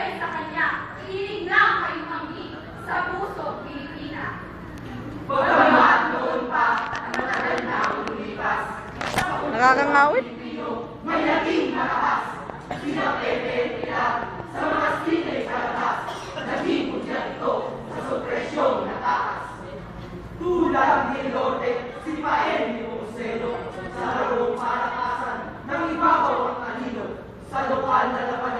Sumunod sa kanya, hiling lang kayo mangi sa puso Pilipina. Bagamat noon pa, matagal na ang lumipas. Nakakangawit? May naging mataas. Sinapete sa mga sinay sa lakas. Naging kudya ito sa supresyong nataas. Tulad ni Lorde, si Pael ni Monselo, sa harong palakasan ng ibabaw ang kanino sa lokal na labanan.